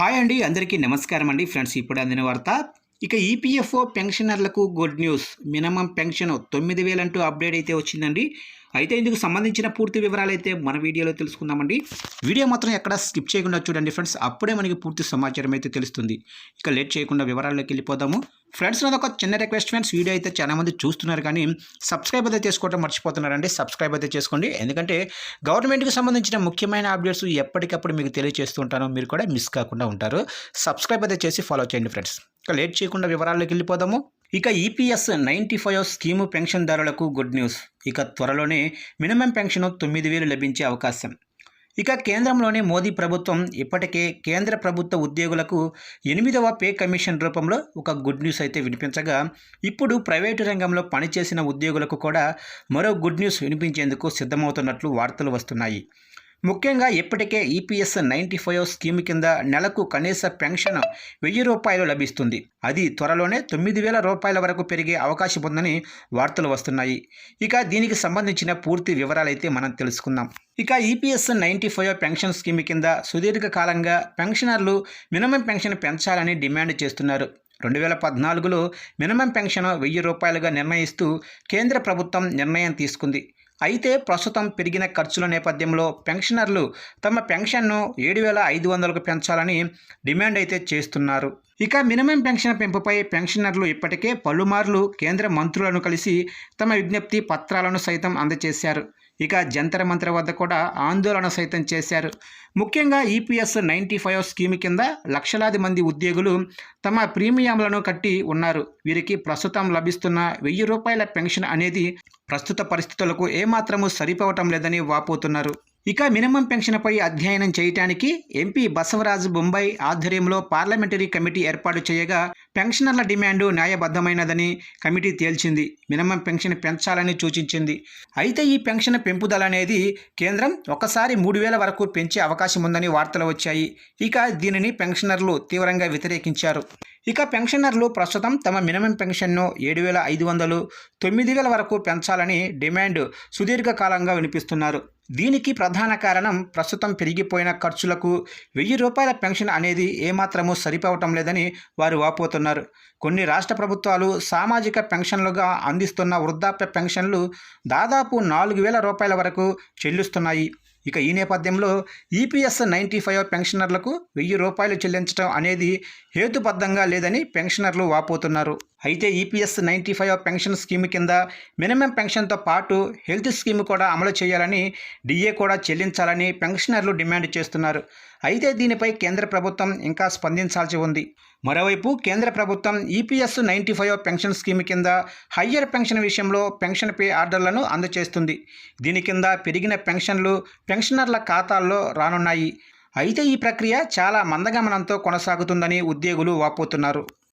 Hi అండి అందరికీ నమస్కారం అండి ఫ్రెండ్స్ ఇప్పుడు అందిన వార్త. ఇక ఈపీఎఫ్ఓ పెన్షనర్లకు గుడ్ న్యూస్. మినిమం పెన్షన్ తొమ్మిది వేలంటూ అప్డేట్ అయితే వచ్చిందండి. అయితే ఇందుకు సంబంధించిన పూర్తి వివరాలు అయితే మన వీడియోలో తెలుసుకుందామండి. వీడియో మాత్రం ఎక్కడ స్కిప్ చేయకుండా చూడండి ఫ్రెండ్స్. అప్పుడే మనకి పూర్తి సమాచారం అయితే తెలుస్తుంది. ఇక లేట్ చేయకుండా వివరాల్లోకి వెళ్ళిపోదాము. ఫ్రెండ్స్ నాది ఒక చిన్న రిక్వెస్ట్ ఫ్రెండ్స్. వీడియో అయితే చాలామంది చూస్తున్నారు కానీ సబ్స్క్రైబ్ అయితే చేసుకోవడం మర్చిపోతున్నారండి. సబ్స్క్రైబ్ అయితే చేసుకోండి. ఎందుకంటే గవర్నమెంట్కి సంబంధించిన ముఖ్యమైన అప్డేట్స్ ఎప్పటికప్పుడు మీకు తెలియజేస్తూ ఉంటాను మీరు కూడా మిస్ కాకుండా ఉంటారు. సబ్స్క్రైబ్ అయితే చేసి ఫాలో చేయండి ఫ్రెండ్స్. ఇక లేట్ చేయకుండా వివరాల్లోకి వెళ్ళిపోదాము. ఇక ఈపీఎస్ నైంటీ ఫైవ్ స్కీము పెన్షన్దారులకు గుడ్ న్యూస్. ఇక త్వరలోనే మినిమం పెన్షన్ తొమ్మిది వేలు లభించే అవకాశం. ఇక కేంద్రంలోని మోదీ ప్రభుత్వం ఇప్పటికే కేంద్ర ప్రభుత్వ ఉద్యోగులకు ఎనిమిదవ పే కమిషన్ రూపంలో ఒక గుడ్ న్యూస్ అయితే వినిపించగా ఇప్పుడు ప్రైవేటు రంగంలో పనిచేసిన ఉద్యోగులకు కూడా మరో గుడ్ న్యూస్ వినిపించేందుకు సిద్ధమవుతున్నట్లు వార్తలు వస్తున్నాయి. ముఖ్యంగా ఇప్పటికే ఈపీఎస్ నైంటీ ఫైవ్ స్కీమ్ కింద నెలకు కనీస పెన్షన్ వెయ్యి రూపాయలు లభిస్తుంది. అది త్వరలోనే తొమ్మిది వేల రూపాయల వరకు పెరిగే అవకాశం ఉందని వార్తలు వస్తున్నాయి. ఇక దీనికి సంబంధించిన పూర్తి వివరాలైతే మనం తెలుసుకుందాం. ఇక EPS ninety five pension scheme కింద సుదీర్ఘకాలంగా పెన్షనర్లు మినిమం పెన్షన్ పెంచాలని డిమాండ్ చేస్తున్నారు. రెండు వేల పద్నాలుగులో మినిమం పెన్షన్ వెయ్యి రూపాయలుగా నిర్ణయిస్తూ కేంద్ర ప్రభుత్వం నిర్ణయం తీసుకుంది. అయితే ప్రస్తుతం పెరిగిన ఖర్చుల నేపథ్యంలో పెన్షనర్లు తమ పెన్షన్ను ఏడు వేల ఐదు వందలకు పెంచాలని డిమాండ్ అయితే చేస్తున్నారు. ఇక మినిమం పెన్షన్ పెంపుపై పెన్షనర్లు ఇప్పటికే పలుమార్లు కేంద్ర మంత్రులను కలిసి తమ విజ్ఞప్తి పత్రాలను సైతం అందజేశారు. ఇక జంతర మంత్ర వద్ద కూడా ఆందోళన సైతం చేశారు. ముఖ్యంగా ఈపీఎస్ నైంటీ ఫైవ్ స్కీమ్ కింద లక్షలాది మంది ఉద్యోగులు తమ ప్రీమియంలను కట్టి ఉన్నారు. వీరికి ప్రస్తుతం లభిస్తున్న వెయ్యి రూపాయల పెన్షన్ అనేది ప్రస్తుత పరిస్థితులకు ఏమాత్రము సరిపోవటం లేదని వాపోతున్నారు. ఇక మినిమం పెన్షన్పై అధ్యయనం చేయటానికి ఎంపీ బసవరాజు బొంబాయి ఆధ్వర్యంలో పార్లమెంటరీ కమిటీ ఏర్పాటు చేయగా పెన్షనర్ల డిమాండు న్యాయబద్ధమైనదని కమిటీ తేల్చింది. మినిమం పెన్షన్ పెంచాలని సూచించింది. అయితే ఈ పెన్షన్ పెంపుదల అనేది కేంద్రం ఒకసారి మూడు వేల వరకు పెంచే అవకాశం ఉందని వార్తలు వచ్చాయి. ఇక దీనిని పెన్షనర్లు తీవ్రంగా వ్యతిరేకించారు. ఇక పెన్షనర్లు ప్రస్తుతం తమ మినిమం పెన్షన్ను ఏడు వేల ఐదు వందలు తొమ్మిది వేల వరకు పెంచాలని డిమాండ్ సుదీర్ఘకాలంగా వినిపిస్తున్నారు. దీనికి ప్రధాన కారణం ప్రస్తుతం పెరిగిపోయిన ఖర్చులకు వెయ్యి రూపాయల పెన్షన్ అనేది ఏమాత్రమూ సరిపోవటం లేదని వారు వాపోతున్నారు. కొన్ని రాష్ట్ర ప్రభుత్వాలు సామాజిక పెన్షన్లుగా అందిస్తున్న వృద్ధాప్య పెన్షన్లు దాదాపు నాలుగు వేల రూపాయల వరకు చెల్లిస్తున్నాయి. ఇక ఈ నేపథ్యంలో ఈపీఎస్ నైంటీ ఫైవ్ పెన్షనర్లకు వెయ్యి రూపాయలు చెల్లించడం అనేది హేతుబద్ధంగా లేదని పెన్షనర్లు వాపోతున్నారు. అయితే EPS ninety five pension scheme కింద మినిమం పెన్షన్తో పాటు హెల్త్ స్కీమ్ కూడా అమలు చేయాలని డిఏ కూడా చెల్లించాలని పెన్షనర్లు డిమాండ్ చేస్తున్నారు. అయితే దీనిపై కేంద్ర ప్రభుత్వం ఇంకా స్పందించాల్సి ఉంది. మరోవైపు కేంద్ర ప్రభుత్వం EPS ninety five pension scheme కింద హయ్యర్ పెన్షన్ విషయంలో పెన్షన్ పే ఆర్డర్లను అందజేస్తుంది దీని కింద పెరిగిన పెన్షన్లు పెన్షనర్ల ఖాతాల్లో రానున్నాయి. అయితే ఈ ప్రక్రియ చాలా మందగమనంతో కొనసాగుతుందని ఉద్యోగులు వాపోతున్నారు.